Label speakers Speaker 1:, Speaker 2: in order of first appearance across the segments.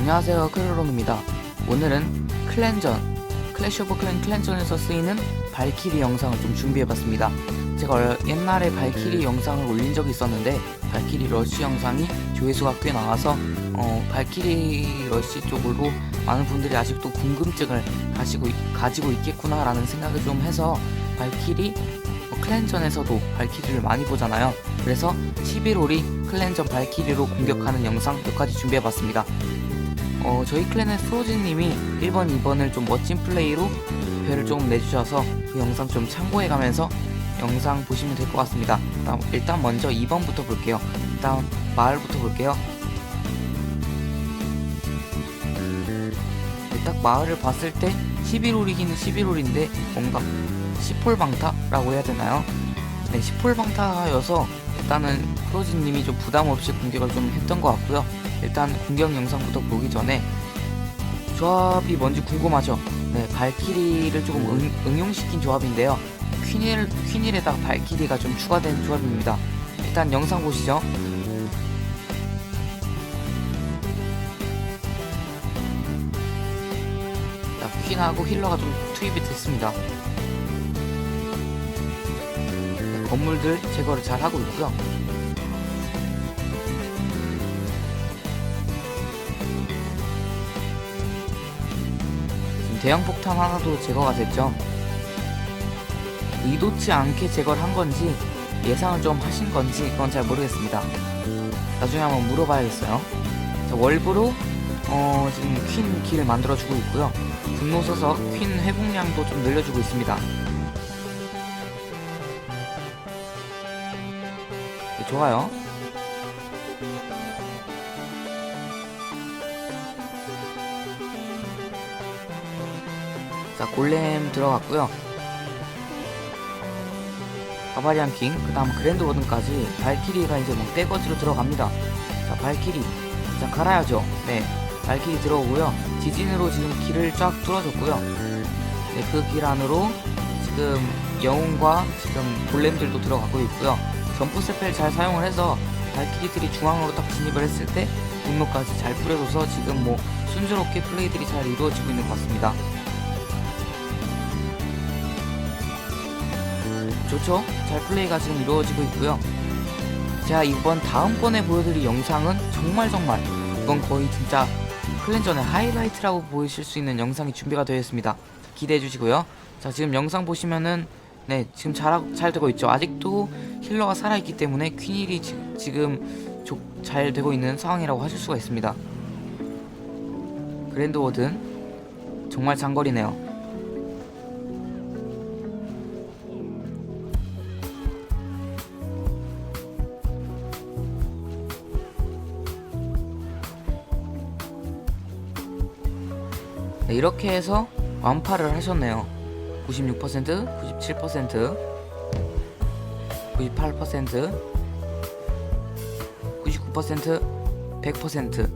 Speaker 1: 안녕하세요 크르롱입니다. 오늘은 클랜전 클래시 오브 클랜 클랜전에서 쓰이는 발키리 영상을 좀 준비해봤습니다. 제가 얼- 옛날에 발키리 영상을 올린 적이 있었는데 발키리 러쉬 영상이 조회수가 꽤 나와서 어, 발키리 러쉬 쪽으로 많은 분들이 아직도 궁금증을 가지고, 있- 가지고 있겠구나 라는 생각을 좀 해서 발키리 어, 클랜전에서도 발키리를 많이 보잖아요. 그래서 11홀이 클랜전 발키리로 공격하는 영상 몇 가지 준비해봤습니다 어, 저희 클랜의 프로즈님이 1번, 2번을 좀 멋진 플레이로 별을 좀 내주셔서 그 영상 좀 참고해가면서 영상 보시면 될 것 같습니다. 일단, 먼저 2번부터 볼게요. 일단 마을부터 볼게요. 네, 딱 마을을 봤을 때 11홀이기는 11홀인데 뭔가 10홀 방타라고 해야 되나요? 네, 10홀 방타여서 일단은 프로즈님이 좀 부담 없이 공격을 좀 했던 것 같고요. 일단 공격 영상부터 보기 전에 조합이 뭔지 궁금하죠? 네, 발키리를 조금 응, 응용시킨 조합인데요. 퀸일, 퀸일에다가 발키리가 좀 추가된 조합입니다. 일단 영상 보시죠. 자, 퀸하고 힐러가 좀 투입이 됐습니다. 네, 건물들 제거를 잘 하고 있고요. 대형 폭탄 하나도 제거가 됐죠. 의도치 않게 제거를 한 건지 예상을 좀 하신 건지 그건 잘 모르겠습니다. 나중에 한번 물어봐야겠어요. 자, 월브로 어, 지금 퀸 길을 만들어주고 있고요. 분노 써서 퀸 회복량도 좀 늘려주고 있습니다. 네, 좋아요. 자, 골렘 들어갔고요. 바바리안 킹, 그 다음 그랜드 워든까지 발키리가 이제 뭐 떼거지로 들어갑니다. 자, 발키리. 자, 갈아야죠. 네. 발키리 들어오고요. 지진으로 지금 길을 쫙 뚫어줬고요. 네, 그 길 안으로 지금 영웅과 지금 골렘들도 들어가고 있고요. 점프 스펠 잘 사용을 해서 발키리들이 중앙으로 딱 진입을 했을 때 분노까지 잘 뿌려줘서 지금 뭐 순조롭게 플레이들이 잘 이루어지고 있는 것 같습니다. 좋죠? 잘 플레이가 지금 이루어지고 있고요. 제가 이번 다음번에 보여드릴 영상은 정말 정말 이건 거의 진짜 클랜전의 하이라이트라고 보이실 수 있는 영상이 준비가 되어 있습니다. 기대해 주시고요. 자 지금 영상 보시면은 네 지금 잘, 잘 되고 있죠. 아직도 힐러가 살아있기 때문에 퀸일이 지, 지금 조, 잘 되고 있는 상황이라고 하실 수가 있습니다. 그랜드 워든 정말 장거리네요. 네, 이렇게 해서 완파를 하셨네요. 96%, 97%, 98%, 99%, 100%.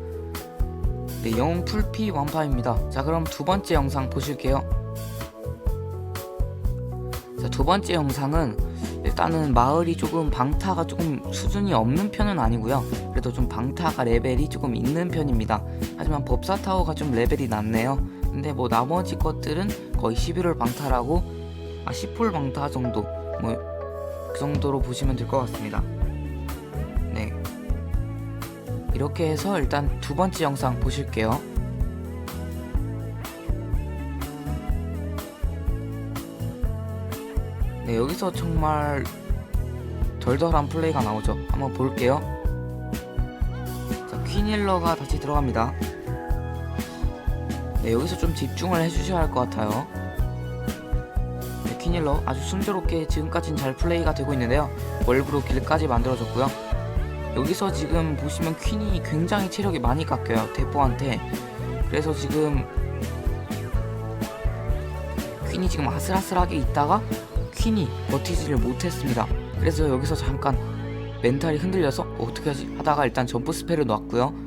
Speaker 1: 네, 영웅 풀피 완파입니다. 자, 그럼 두 번째 영상 보실게요. 자, 두 번째 영상은 일단은 마을이 조금 방타가 조금 수준이 없는 편은 아니고요. 그래도 좀 방타가 레벨이 조금 있는 편입니다. 하지만 법사 타워가 좀 레벨이 낮네요. 근데 뭐 나머지 것들은 거의 11월 방타라고 아 10홀 방타 정도 뭐 그 정도로 보시면 될 것 같습니다. 네. 이렇게 해서 일단 두 번째 영상 보실게요. 네, 여기서 정말 덜덜한 플레이가 나오죠. 한번 볼게요. 자, 퀸힐러가 다시 들어갑니다. 네, 여기서 좀 집중을 해주셔야 할 것 같아요. 네, 퀸힐러 아주 순조롭게 지금까지는 잘 플레이가 되고 있는데요. 월브로 길까지 만들어줬고요. 여기서 지금 보시면 퀸이 굉장히 체력이 많이 깎여요. 대포한테. 그래서 지금 퀸이 지금 아슬아슬하게 있다가 퀸이 버티지를 못했습니다. 그래서 여기서 잠깐 멘탈이 흔들려서 어, 어떻게 하지 하다가 일단 점프 스펠을 놨고요.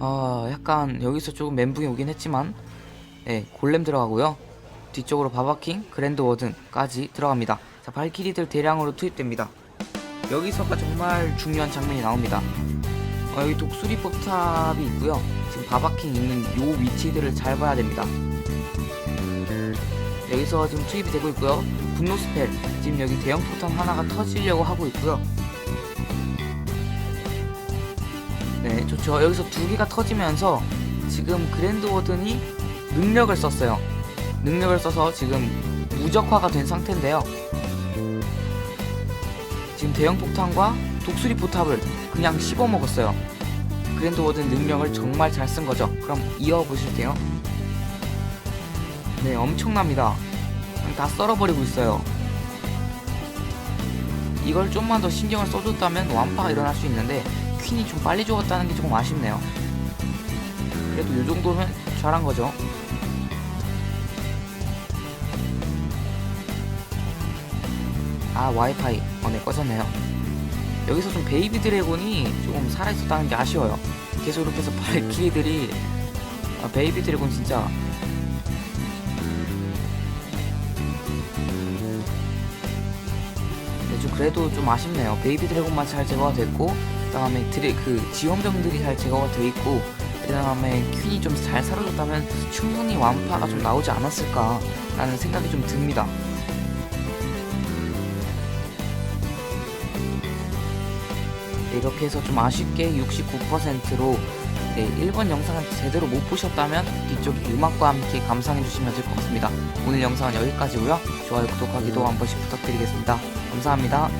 Speaker 1: 아 약간 여기서 조금 멘붕이 오긴 했지만 네 골렘 들어가고요. 뒤쪽으로 바바킹, 그랜드 워든까지 들어갑니다. 자 발키리들 대량으로 투입됩니다. 여기서가 정말 중요한 장면이 나옵니다. 어, 여기 독수리 포탑이 있고요. 지금 바바킹 있는 요 위치들을 잘 봐야 됩니다. 여기서 지금 투입이 되고 있고요. 분노 스펠 지금 여기 대형 포탄 하나가 터지려고 하고 있고요. 네, 좋죠. 여기서 두 개가 터지면서 지금 그랜드 워든이 능력을 썼어요. 능력을 써서 지금 무적화가 된 상태인데요. 지금 대형 폭탄과 독수리 포탑을 그냥 씹어 먹었어요. 그랜드 워든 능력을 정말 잘 쓴 거죠. 그럼 이어 보실게요. 네, 엄청납니다. 다 썰어버리고 있어요. 이걸 좀만 더 신경을 써줬다면 완파가 일어날 수 있는데 퀸이 좀 빨리 죽었다는 게 조금 아쉽네요. 그래도 이 정도면 잘한 거죠. 아 와이파이 어네 꺼졌네요. 여기서 좀 베이비 드래곤이 조금 살아있었다는 게 아쉬워요. 계속 이렇게 해서 발키리들이 아, 베이비 드래곤 진짜 네, 좀 그래도 좀 아쉽네요. 베이비 드래곤만 잘 제거가 됐고, 그 다음에 드래, 그 지원병들이 잘 제거가 돼 있고, 그 다음에 퀸이 좀 잘 사라졌다면 충분히 완파가 좀 나오지 않았을까라는 생각이 좀 듭니다. 네, 이렇게 해서 좀 아쉽게 69%로 네, 1번 영상을 제대로 못 보셨다면 뒤쪽 음악과 함께 감상해 주시면 될 것 같습니다. 오늘 영상은 여기까지고요. 좋아요, 구독하기도 한 번씩 부탁드리겠습니다. 감사합니다.